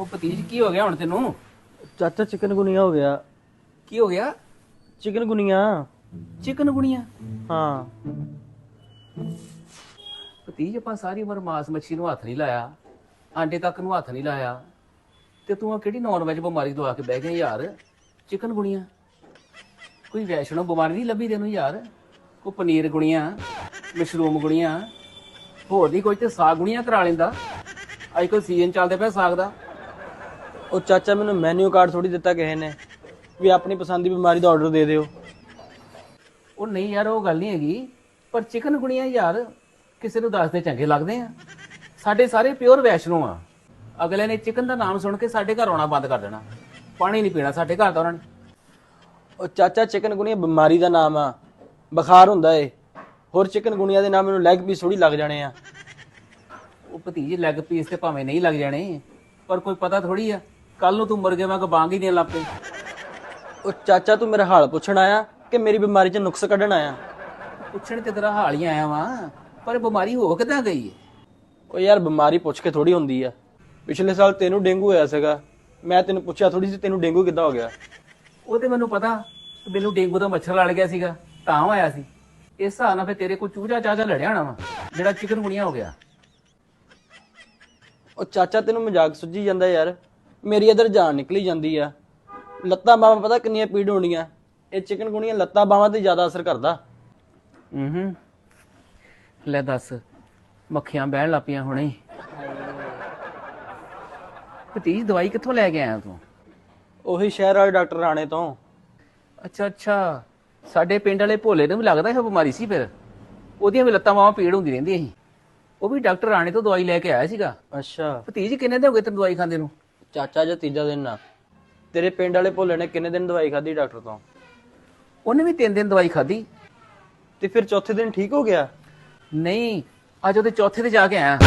ਉਹ ਭਤੀਜ ਕੀ ਹੋ ਗਿਆ ਹੁਣ ਤੈਨੂੰ? ਚਾਚਾ ਚਿਕਨਗੁਨੀਆ ਹੋ ਗਿਆ। ਕੀ ਹੋ ਗਿਆ? ਚਿਕਨਗੁਨੀਆ ਚਿਕਨ ਗੁਣੀਆਂ ਹਾਂ। ਭਤੀਜ ਆਪਾਂ ਸਾਰੀ ਉਮਰ ਮਾਸ ਮੱਛੀ ਨੂੰ ਹੱਥ ਨਹੀਂ ਲਾਇਆ। ਆਂਡੇ ਤੱਕ ਨੂੰ ਹੱਥ ਨਹੀਂ ਲਾਇਆ। ਤੇ ਤੂੰ ਆ ਕਿਹੜੀ ਨਾਨ ਵੈਜ ਬਿਮਾਰੀ ਆ ਕੇ ਬਹਿ ਗਿਆ ਯਾਰ? ਚਿਕਨ ਗੁਣੀਆਂ ਕੋਈ ਵੈਸ਼ਨੋ ਬਿਮਾਰੀ ਨਹੀਂ ਲੱਭੀ ਤੈਨੂੰ ਯਾਰ? ਕੋਈ ਪਨੀਰ ਗੁਣੀਆਂ ਮਸ਼ਰੂਮ ਗੁਣੀਆਂ ਹੋਰ ਨਹੀਂ ਕੋਈ ਤੇ ਸਾਗ ਗੁਣੀਆਂ ਕਰਾ ਲੈਂਦਾ। ਅੱਜ ਕੱਲ ਸੀਜ਼ਨ ਚੱਲਦੇ ਪਿਆ ਸਾਗ ਦਾ। ਉਹ ਚਾਚਾ ਮੈਨੂੰ ਮੈਨੂ ਕਾਰਡ ਥੋੜੀ ਦਿੱਤਾ ਕਿਸੇ ਨੇ ਵੀ ਆਪਣੀ ਪਸੰਦ ਦੀ ਬਿਮਾਰੀ ਦਾ ਆਰਡਰ ਦੇ ਦਿਓ। ਉਹ ਨਹੀਂ ਯਾਰ ਉਹ ਗੱਲ ਨਹੀਂ ਹੈਗੀ। ਪਰ ਚਿਕਨ ਗੁਣੀਆਂ ਯਾਰ ਕਿਸੇ ਨੂੰ ਦੱਸਦੇ ਚੰਗੇ ਲੱਗਦੇ ਆ। ਸਾਡੇ ਸਾਰੇ ਪਿਓਰ ਵੈਸ਼ਨੋ ਆ। ਅਗਲੇ ਨੇ ਚਿਕਨ ਦਾ ਨਾਮ ਸੁਣ ਕੇ ਸਾਡੇ ਘਰ ਆਉਣਾ ਬੰਦ ਕਰ ਦੇਣਾ। ਪਾਣੀ ਨਹੀਂ ਪੀਣਾ ਸਾਡੇ ਘਰ ਦਾ ਉਹਨਾਂ ਨੇ। ਉਹ ਚਾਚਾ ਚਿਕਨਗੁਨੀਆ ਬਿਮਾਰੀ ਦਾ ਨਾਮ ਆ। ਬੁਖਾਰ ਹੁੰਦਾ ਏ। ਹੋਰ ਚਿਕਨਗੁਨੀਆ ਦੇ ਨਾਮ ਮੈਨੂੰ ਲੈਗ ਪੀਸ ਥੋੜੀ ਲੱਗ ਜਾਣੇ ਆ। ਉਹ ਭਤੀਜ ਲੈਗ ਪੀਸ ਤੇ ਭਾਵੇਂ ਨਹੀਂ ਲੱਗ ਜਾਣੇ ਪਰ ਕੋਈ ਪਤਾ ਥੋੜੀ ਆ। ਕੱਲ ਨੂੰ ਤੂੰ ਮੁਰਗੇ ਵਾਂਗ ਬਾਂਗ ਹੀ ਦੇਣ ਲੱਗ ਪਏ ਉਹ ਚਾਚਾ ਤੂੰ ਮੇਰਾ ਹਾਲ ਪੁੱਛਣ ਆਇਆ ਕਿ ਮੇਰੀ ਬਿਮਾਰੀ 'ਚ ਨੁਕਸ ਕੱਢਣ ਆਇਆ? ਪੁੱਛਣ ਤੇ ਤੇਰਾ ਹਾਲ ਹੀ ਆਇਆ ਵਾਂ ਪਰ ਬਿਮਾਰੀ ਹੋ ਕਿਦਾਂ ਗਈ ਹੈ ਉਹ ਯਾਰ ਬਿਮਾਰੀ ਪੁੱਛ ਕੇ ਥੋੜੀ ਹੁੰਦੀ ਆ। ਪਿਛਲੇ ਸਾਲ ਤੈਨੂੰ ਡੇਂਗੂ ਹੋਇਆ ਸੀਗਾ। ਮੈਂ ਤੈਨੂੰ ਪੁੱਛਿਆ ਥੋੜੀ ਸੀ ਤੈਨੂੰ ਡੇਂਗੂ ਕਿੱਦਾਂ ਹੋ ਗਿਆ? ਉਹ ਤੇ ਮੈਨੂੰ ਪਤਾ ਕਿ ਮੈਨੂੰ ਡੇਂਗੂ ਦਾ ਮੱਛਰ ਲੜ ਗਿਆ ਸੀਗਾ ਤਾਂ ਹੋਇਆ ਸੀ। ਇਸ ਹਿਸਾਬ ਨਾਲ ਫੇ ਤੇਰੇ ਕੋਲ ਚੂਜਾ ਚਾਚਾ ਲੜਿਆ ਹੋਣਾ ਵਾ ਜਿਹੜਾ ਚਿਕਨ ਗੁਣੀਆਂ ਹੋ ਗਿਆ। ਉਹ ਚਾਚਾ ਤੈਨੂੰ ਮਜ਼ਾਕ ਸੁੱਝੀ ਜਾਂਦਾ ਯਾਰ। ਮੇਰੀ ਇਧਰ ਜਾਨ ਨਿਕਲੀ ਜਾਂਦੀ ਆ। ਲੱਤਾਂ ਬਾਹਾਂ ਪਤਾ ਕਿੰਨੀਆਂ ਪੀੜ ਹੋਣੀਆਂ ਇਹ ਚਿਕਨਗੁਨੀਆ ਲੱਤਾਂ ਬਾਹਾਂ ਤੇ ਜ਼ਿਆਦਾ ਅਸਰ ਕਰਦਾ। ਹੂੰ ਲੈ ਦੱਸ ਮੱਖੀਆਂ ਬਹਿਣ ਲੱਪੀਆਂ ਹੁਣੇ। ਹੀ। ਭਤੀਜ ਦਵਾਈ ਕਿੱਥੋਂ ਲੈ ਕੇ ਆਇਆ ਤੂੰ? ਉਹੀ ਸ਼ਹਿਰ ਵਾਲੇ ਡਾਕਟਰ ਰਾਣੇ ਤੋਂ। ਅੱਛਾ ਅੱਛਾ ਸਾਡੇ ਪਿੰਡ ਵਾਲੇ ਭੋਲੇ ਨੂੰ ਵੀ ਲੱਗਦਾ ਇਹ ਬਿਮਾਰੀ ਸੀ ਫਿਰ? ਉਹਦੀਆਂ ਵੀ ਲੱਤਾਂ ਬਾਹਾਂ ਪੀੜ ਹੁੰਦੀ ਰਹਿੰਦੀ ਸੀ। ਉਹ ਵੀ ਡਾਕਟਰ ਰਾਣੇ ਤੋਂ ਦਵਾਈ ਲੈ ਕੇ ਆਇਆ ਸੀਗਾ। ਅੱਛਾ। ਭਤੀਜ ਕਿੰਨੇ ਦਿਨ ਹੋ ਗਏ ਤੈਨੂੰ ਦਵਾਈ ਖਾਂਦੇ ਨੂੰ? ਚਾਚਾ ਜਾਂ ਤੀਜਾ ਦਿਨ ਨਾ ਤੇਰੇ ਪਿੰਡ ਵਾਲੇ ਭੋਲੇ ਨੇ ਕਿੰਨੇ ਦਿਨ ਦਵਾਈ ਖਾਧੀ ਡਾਕਟਰ ਤੋਂ? ਉਹਨੇ ਵੀ ਤਿੰਨ ਦਿਨ ਦਵਾਈ ਖਾਧੀ। ਤੇ ਫਿਰ ਚੌਥੇ ਦਿਨ ਠੀਕ ਹੋ ਗਿਆ? ਨਹੀਂ ਅੱਜ ਉਹਦੇ ਚੌਥੇ ਤੇ ਜਾ ਕੇ ਆਇਆ।